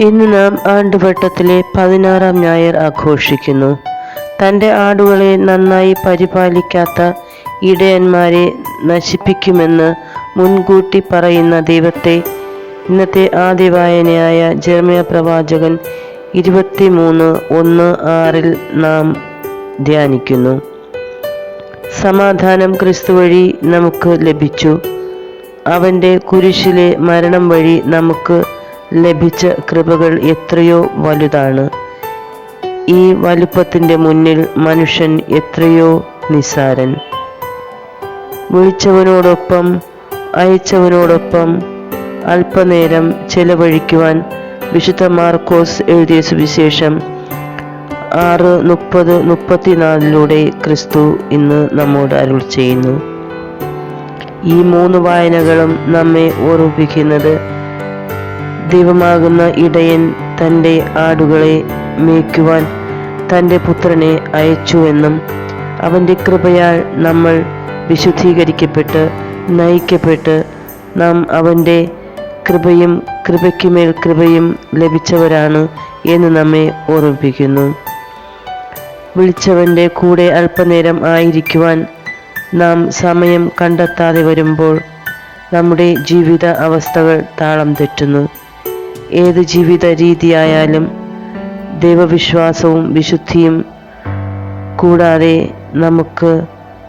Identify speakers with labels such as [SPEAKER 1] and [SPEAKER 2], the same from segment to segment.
[SPEAKER 1] ഇന്ന് നാം ആണ്ടുവട്ടത്തിലെ പതിനാറാം ഞായർ ആഘോഷിക്കുന്നു. തന്റെ ആടുകളെ നന്നായി പരിപാലിക്കാത്ത ഇടയന്മാരെ നശിപ്പിക്കുമെന്ന് മുൻകൂട്ടി പറയുന്ന ദൈവത്തെ ഇന്നത്തെ ആദ്യ വായനയായ ജർമ്മയ പ്രവാചകൻ ഇരുപത്തിമൂന്ന് ഒന്ന് ആറിൽ നാം ധ്യാനിക്കുന്നു. സമാധാനം ക്രിസ്തു വഴി നമുക്ക് ലഭിച്ചു. അവന്റെ കുരിശിലെ മരണം വഴി നമുക്ക് ലഭിച്ച കൃപകൾ എത്രയോ വലുതാണ്. ഈ വലുപ്പത്തിന്റെ മുന്നിൽ മനുഷ്യൻ എത്രയോ നിസാരൻ വിളിച്ചവനോടൊപ്പം അയച്ചവനോടൊപ്പം അല്പനേരം ചെലവഴിക്കുവാൻ വിശുദ്ധ മാർക്കോസ് എഴുതിയ സുവിശേഷം ആറ് മുപ്പത് മുപ്പത്തിനാലിലൂടെ ക്രിസ്തു ഇന്ന് നമ്മോട് അരുൾ ചെയ്യുന്നു. ഈ മൂന്ന് വായനകളും നമ്മെ ഓർമ്മിപ്പിക്കുന്നത് ദൈവമാകുന്ന ഇടയൻ തന്റെ ആടുകളെ മേയ്ക്കുവാൻ തന്റെ പുത്രനെ അയച്ചുവെന്നും അവന്റെ കൃപയാൽ നമ്മൾ വിശുദ്ധീകരിക്കപ്പെട്ട് നയിക്കപ്പെട്ട് നാം അവന്റെ കൃപയും കൃപയ്ക്കുമേൽ കൃപയും ലഭിച്ചവരാണ് എന്ന് നമ്മെ ഓർമ്മിപ്പിക്കുന്നു. വിളിച്ചവന്റെ കൂടെ അല്പനേരം ആയിരിക്കുവാൻ നാം സമയം കണ്ടെത്താതെ വരുമ്പോൾ നമ്മുടെ ജീവിത അവസ്ഥകൾ താളം തെറ്റുന്നു. ഏത് ജീവിത രീതിയായാലും ദൈവവിശ്വാസവും വിശുദ്ധിയും കൂടാതെ നമുക്ക്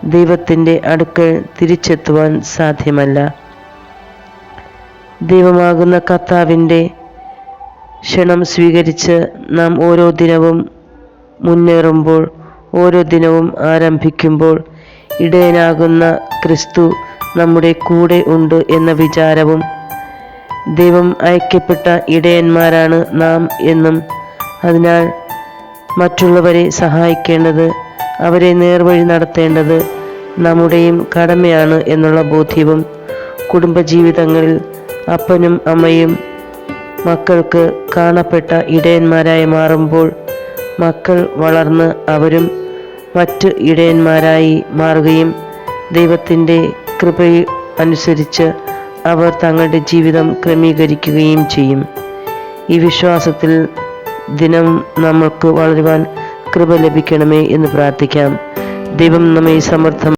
[SPEAKER 1] ദൈവത്തിന്റെ അടുക്കൽ തിരിച്ചെത്തുവാൻ സാധ്യമല്ല. ദൈവമാകുന്ന കർത്താവിന്റെ ക്ഷണം സ്വീകരിച്ച് നാം ഓരോ ദിനവും മുന്നേറുമ്പോൾ ഓരോ ദിനവും ആരംഭിക്കുമ്പോൾ ഇടയനാകുന്ന ക്രിസ്തു നമ്മുടെ കൂടെ ഉണ്ട് എന്ന വിചാരവും ദൈവം അയക്കപ്പെട്ട ഇടയന്മാരാണ് നാം എന്നും. അതിനാൽ മറ്റുള്ളവരെ സഹായിക്കേണ്ടത് അവരെ നേർവഴി നടത്തേണ്ടത് നമ്മുടെയും കടമയാണ് എന്നുള്ള ബോധ്യവും കുടുംബജീവിതങ്ങളിൽ അപ്പനും അമ്മയും മക്കൾക്ക് കാണപ്പെട്ട ഇടയന്മാരായി മാറുമ്പോൾ മക്കൾ വളർന്ന് അവരും മറ്റ് ഇടയന്മാരായി മാറുകയും ദൈവത്തിന്റെ കൃപ അനുസരിച്ച് അവർ തങ്ങളുടെ ജീവിതം ക്രമീകരിക്കുകയും ചെയ്യും. ഈ വിശ്വാസത്തിൽ ദിനം നമുക്ക് വളരുവാൻ കൃപ ലഭിക്കണമേ എന്ന് പ്രാർത്ഥിക്കാം. ദൈവം നമ്മെ സമർത്ഥം